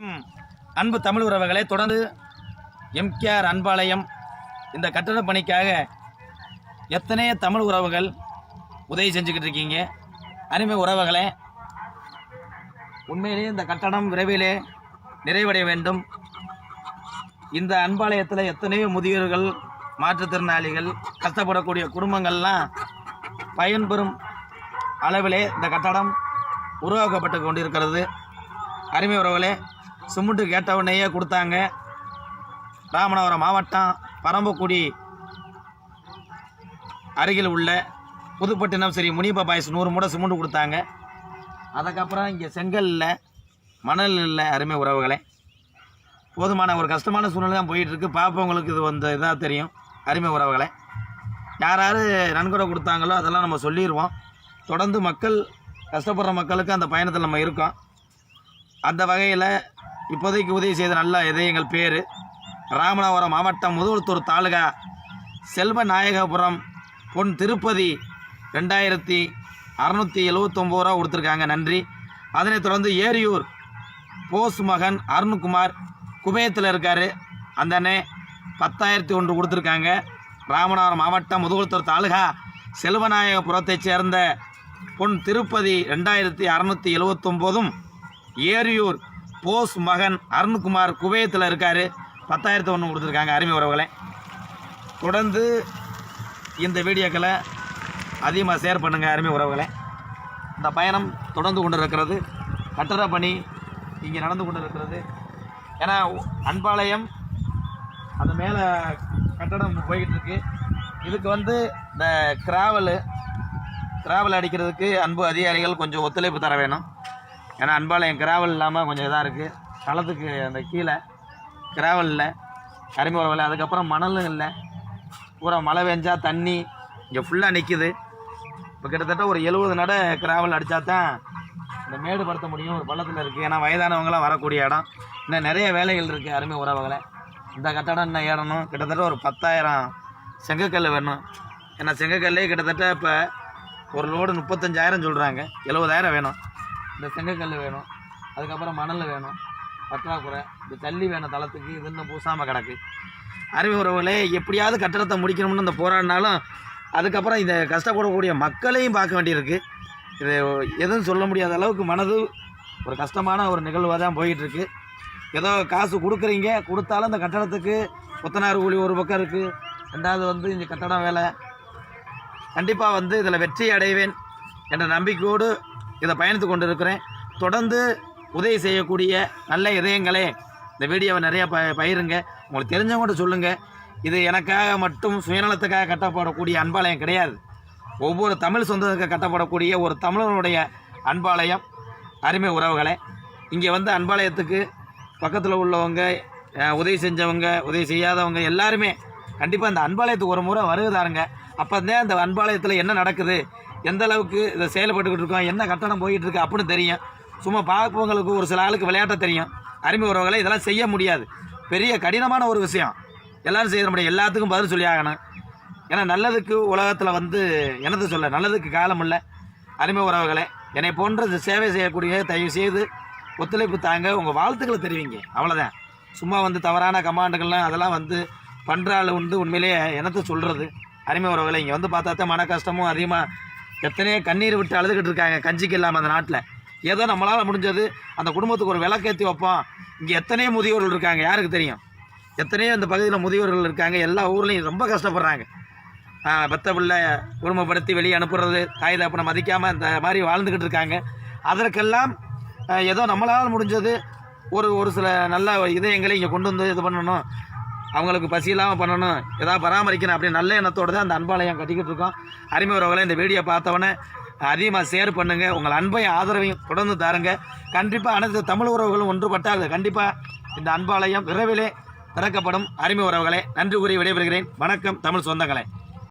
ம். அன்பு தமிழ் உறவுகளை தொடர்ந்து எம்கேஆர் அன்பாலயம் இந்த கட்டட பணிக்காக எத்தனையோ தமிழ் உறவுகள் உதவி செஞ்சுக்கிட்டு இருக்கீங்க? அருமை உறவுகளே உண்மையிலேயே இந்த கட்டடம் விரைவிலே நிறைவடைய வேண்டும். இந்த அன்பாலயத்தில் எத்தனையோ முதியோர்கள் மாற்றுத்திறனாளிகள் கஷ்டப்படக்கூடிய குடும்பங்கள்லாம் பயன்பெறும் அளவிலே இந்த கட்டடம் உருவாக்கப்பட்டு கொண்டிருக்கிறது. அருமை உறவுகளே சிமெண்ட்டு கேட்டவுடனேயே கொடுத்தாங்க. ராமநாதபுரம் மாவட்டம் பரம்பக்குடி அருகில் உள்ள புதுப்பட்டினம் சரி முனிபா பாய்ஸ் நூறு மூடை சிமெண்ட் கொடுத்தாங்க. அதுக்கப்புறம் இங்கே செங்கல் இல்லை மணல் இல்லை அருமை உறவுகளே. போதுமான ஒரு கஷ்டமான சூழ்நிலை தான் போயிட்டுருக்கு. பார்ப்பவங்களுக்கு இது வந்து இதாக தெரியும். அருமை உறவுகளே. யார் யார் நன்கொடை கொடுத்தாங்களோ அதெல்லாம் நம்ம சொல்லிடுவோம் தொடர்ந்து மக்கள் கஷ்டப்படுற மக்களுக்கு அந்த பயணத்தில் நம்ம இருக்கோம். அந்த வகையில் இப்போதைக்கு உதவி செய்த நல்ல இதயங்கள் பேர் ராமநாதபுரம் மாவட்டம் முதுகுளத்தூர் தாலுகா செல்வ நாயகபுரம் பொன் திருப்பதி ரெண்டாயிரத்தி அறநூற்றி எழுவத்தொம்பது ரூபா கொடுத்துருக்காங்க. நன்றி. அதனைத் தொடர்ந்து ஏரியூர் போஸ் மகன் அருண்குமார் குபேயத்தில் இருக்கார். அந்த அண்ணே பத்தாயிரத்தி ஒன்று கொடுத்துருக்காங்க. ராமநாதபுரம் மாவட்டம் முதுகுளத்தூர் தாலுகா செல்வநாயகபுரத்தைச் சேர்ந்த பொன் திருப்பதி ரெண்டாயிரத்தி அறநூற்றி எழுவத்தொம்போதும் ஏரியூர் போஸ் மகன் அருண்குமார் குவையத்தில் இருக்கார். பத்தாயிரத்து ஒன்று கொடுத்துருக்காங்க அருமை உறவுகளை. தொடர்ந்து இந்த வீடியோக்களை அதிகமாக ஷேர் பண்ணுங்கள் அருமை உறவுகளை. இந்த பயணம் தொடர்ந்து கொண்டு இருக்கிறது கட்டட பணி இங்கே நடந்து கொண்டு இருக்கிறது ஏன்னா அன்பாளையம் அந்த மேலே கட்டடம் போய்கிட்டு இருக்கு இதுக்கு வந்து இந்த கிராவலு கிராவல் அடிக்கிறதுக்கு அன்பு அதிகாரிகள் கொஞ்சம் ஒத்துழைப்பு தர வேணும். ஏன்னா அன்பாளையம் கிராவல் இல்லாமல் கொஞ்சம் இதாக இருக்குது களத்துக்கு அந்த கீழே கிராவல் இல்லை. கரும்பு உரம் இல்லை அதுக்கப்புறம் மணலும் இல்லை. பூரா மழை பெஞ்சா தண்ணி இங்கே ஃபுல்லாக நிற்கிது இப்போ கிட்டத்தட்ட ஒரு எழுபது நட கிராவல் அடித்தா தான் இந்த மேடு படுத்த முடியும். ஒரு பள்ளத்தில் இருக்குது ஏன்னா வயதானவங்களாம் வரக்கூடிய இடம். இன்னும் நிறைய வேலைகள் இருக்குது அருமை உறவுகளை. இந்த கட்டடம் இன்னும் ஏறணும். கிட்டத்தட்ட ஒரு பத்தாயிரம் செங்கக்கல் வேணும். ஏன்னா செங்கக்கல்லே கிட்டத்தட்ட இப்போ ஒரு லோடு முப்பத்தஞ்சாயிரம் சொல்கிறாங்க எழுபதாயிரம் வேணும். இந்த செங்கக்கல் வேணும் அதுக்கப்புறம் மணல் வேணும் பற்றாக்குறை இந்த தள்ளி வேணும் தளத்துக்கு இது இன்னும் பூசாமல் கிடக்கு. அறிவு உறவுகளே எப்படியாவது கட்டடத்தை முடிக்கணும்னு இந்த போராடினாலும் அதுக்கப்புறம் இதை கஷ்டப்படக்கூடிய மக்களையும் பார்க்க வேண்டியிருக்கு. இது எதுவும் சொல்ல முடியாத அளவுக்கு மனது ஒரு கஷ்டமான ஒரு நிகழ்வாக தான் போயிட்டுருக்கு. ஏதோ காசு கொடுக்குறீங்க கொடுத்தாலும் இந்த கட்டடத்துக்கு புத்தனார் கூலி ஒரு பக்கம் இருக்குது ரெண்டாவது வந்து இந்த கட்டடம் வேலை. கண்டிப்பாக வந்து இதில் வெற்றி அடைவேன் என்ற நம்பிக்கையோடு இதை பயணித்து கொண்டு இருக்கிறேன் தொடர்ந்து உதவி செய்யக்கூடிய நல்ல இதயங்களே இந்த வீடியோவை நிறைய ப பயிருங்க உங்களுக்கு தெரிஞ்சவங்கள்ட்ட சொல்லுங்கள் இது எனக்காக மட்டும் சுயநலத்துக்காக கட்டப்படக்கூடிய அன்பாலயம் கிடையாது. ஒவ்வொரு தமிழ் சொந்தத்துக்கு கட்டப்படக்கூடிய ஒரு தமிழனுடைய அன்பாலயம் அருமை உறவுகளை. இங்கே வந்து அன்பாலயத்துக்கு பக்கத்தில் உள்ளவங்க உதவி செஞ்சவங்க உதவி செய்யாதவங்க எல்லாருமே கண்டிப்பாக இந்த அன்பாலயத்துக்கு ஒரு முறை வருவதாருங்க அப்போ தான் இந்த அன்பாலயத்தில் என்ன நடக்குது? எந்த அளவுக்கு இதை செயல்பட்டுக்கிட்டு இருக்கோம் என்ன கட்டணம் போயிட்டு இருக்கு அப்படின்னு தெரியும். சும்மா பார்ப்பவங்களுக்கு ஒரு சில ஆளுக்கு விளையாட்ட தெரியும். அருமை உறவுகளை இதெல்லாம் செய்ய முடியாது. பெரிய கடினமான ஒரு விஷயம். எல்லாரும் செய்ய முடியும். எல்லாத்துக்கும் பதில் சொல்லி ஆகணும். ஏன்னா நல்லதுக்கு உலகத்தில் வந்து எனது சொல்ல நல்லதுக்கு காலம் இல்லை. அருமை உறவுகளை என்னை போன்ற சேவை செய்யக்கூடிய தயவு செய்து ஒத்துழைப்பு தாங்க உங்கள் வாழ்த்துக்களை தெரிவிங்க. அவ்வளோதான் சும்மா வந்து தவறான கமாண்டுகள்லாம் அதெல்லாம் வந்து பண்ணுற ஆள் வந்து உண்மையிலேயே எனத்தை சொல்கிறது அருமை உறவுகளை இங்கே வந்து பார்த்தா தான் மன கஷ்டமும் அதிகமாக எத்தனையோ கண்ணீர் விட்டு அழுதுகிட்டு இருக்காங்க கஞ்சிக்கு இல்லாமல் அந்த நாட்டில். ஏதோ நம்மளால் முடிஞ்சது அந்த குடும்பத்துக்கு ஒரு விளக்கேற்றி வைப்போம். இங்கே எத்தனையோ முதியோர்கள் இருக்காங்க யாருக்கு தெரியும்? எத்தனையோ இந்த பகுதியில் முதியோர்கள் இருக்காங்க எல்லா ஊர்லேயும் ரொம்ப கஷ்டப்படுறாங்க. பெத்த பிள்ளை குடும்பப்படுத்தி வெளியே அனுப்புறது தாய் தப்பனை மதிக்காமல் இந்த மாதிரி வாழ்ந்துக்கிட்டு இருக்காங்க. அதற்கெல்லாம் ஏதோ நம்மளால் முடிஞ்சது ஒரு ஒரு சில நல்ல இதயங்களை இங்கே கொண்டு வந்து இது பண்ணணும். அவங்களுக்கு பசி இல்லாமல் பண்ணணும். ஏதாவது பராமரிக்கணும் அப்படின்னு நல்ல எண்ணத்தோடு தான் அந்த அன்பாலயம் கட்டிக்கிட்டு இருக்கோம். அருமை உறவுகளை இந்த வீடியோ பார்த்தவொடனே அதிகமாக ஷேர் பண்ணுங்கள் உங்கள் அன்பையும் ஆதரவையும் தொடர்ந்து தாருங்க. கண்டிப்பாக அனைத்து தமிழ் உறவுகளும் ஒன்றுபட்டால் கண்டிப்பாக இந்த அன்பாலயம் விரைவிலே திறக்கப்படும். அருமை உறவுகளே நன்றி கூறி விடைபெறுகிறேன். வணக்கம் தமிழ் சொந்தங்களே.